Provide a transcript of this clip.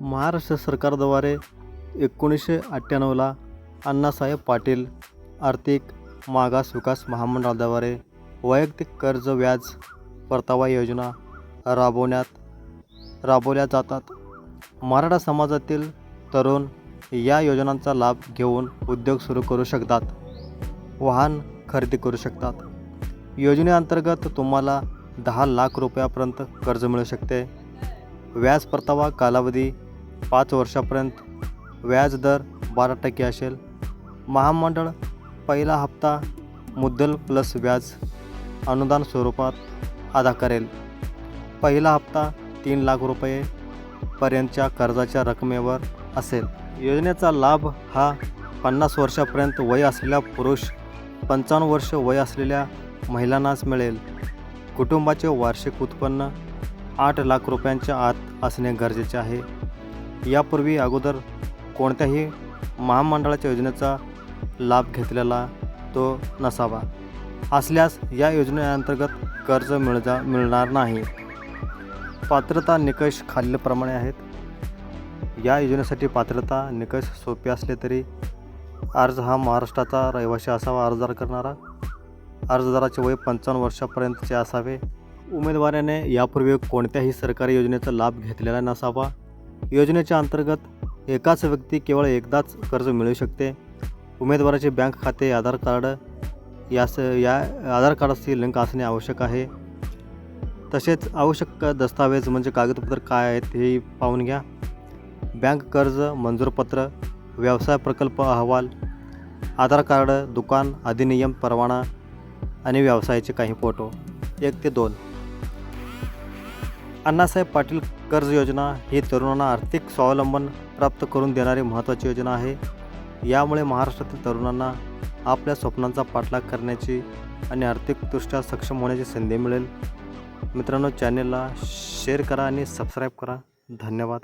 महाराष्ट्र सरकारद्वारे एकोणीसशे अठ्ठ्याण्णवला अण्णासाहेब पाटील आर्थिक मागास विकास महामंडळाद्वारे वैयक्तिक कर्ज व्याज परतावा योजना राबवण्यात राबवल्या जातात. मराठा समाजातील तरुण या योजनांचा लाभ घेऊन उद्योग सुरू करू शकतात. वाहन खरेदी करू शकतात. योजनेअंतर्गत तुम्हाला दहा लाख रुपयापर्यंत कर्ज मिळू शकते. व्याज परतावा कालावधी पाच वर्षापर्यंत व्याज दर बारा टक्के असेल. महामंडळ पहिला हप्ता मुद्दल प्लस व्याज अनुदान स्वरूपात अदा करेल. पहिला हप्ता तीन लाख रुपये पर्यंतच्या कर्जाच्या रकमेवर असेल. योजनेचा लाभ हा पन्नास वर्षापर्यंत वय असलेल्या पुरुष पंचावन्न वर्ष वय असलेल्या महिलांनाच मिळेल. कुटुंबाचे वार्षिक उत्पन्न आठ लाख रुपयांच्या आत असणे गरजेचे आहे. यापूर्वी अगोदर कोणत्याही महामंडळाच्या योजनेचा लाभ घेतलेला तो नसावा. असल्यास या योजनेअंतर्गत कर्ज मिळजा मिळणार नाही. पात्रता निकष खालीलप्रमाणे आहेत. या योजनेसाठी पात्रता निकष सोपे असले तरी अर्ज हा महाराष्ट्राचा रहिवासी असावा अर्जदार करणारा. अर्जदाराचे वय पंचावन्न वर्षापर्यंतचे असावे. उमेदवाराने यापूर्वी कोणत्याही सरकारी योजनेचा लाभ घेतलेला नसावा. योजनेच्या अंतर्गत एकाच व्यक्ती केवळ एकदाच कर्ज मिळू शकते. उमेदवाराचे बँक खाते आधार कार्ड यास या आधार कार्डाशी लिंक असणे आवश्यक आहे. तसेच आवश्यक दस्तावेज म्हणजे कागदपत्र काय आहेत हे पाहून घ्या. बँक कर्ज मंजूरपत्र व्यवसाय प्रकल्प अहवाल आधार कार्ड दुकान अधिनियम परवाना आणि व्यवसायाचे काही फोटो. एक ते दोन. अण्णासाहेब पाटील कर्ज योजना ही तरुणांना आर्थिक स्वावलंबन प्राप्त करून देणारी महत्त्वाची योजना आहे. यामुळे महाराष्ट्रातील तरुणांना आपल्या स्वप्नांचा पाठलाग करण्याची आणि आर्थिकदृष्ट्या सक्षम होण्याची संधी मिळेल. मित्रांनो चॅनेलला शेअर करा आणि सबस्क्राईब करा. धन्यवाद.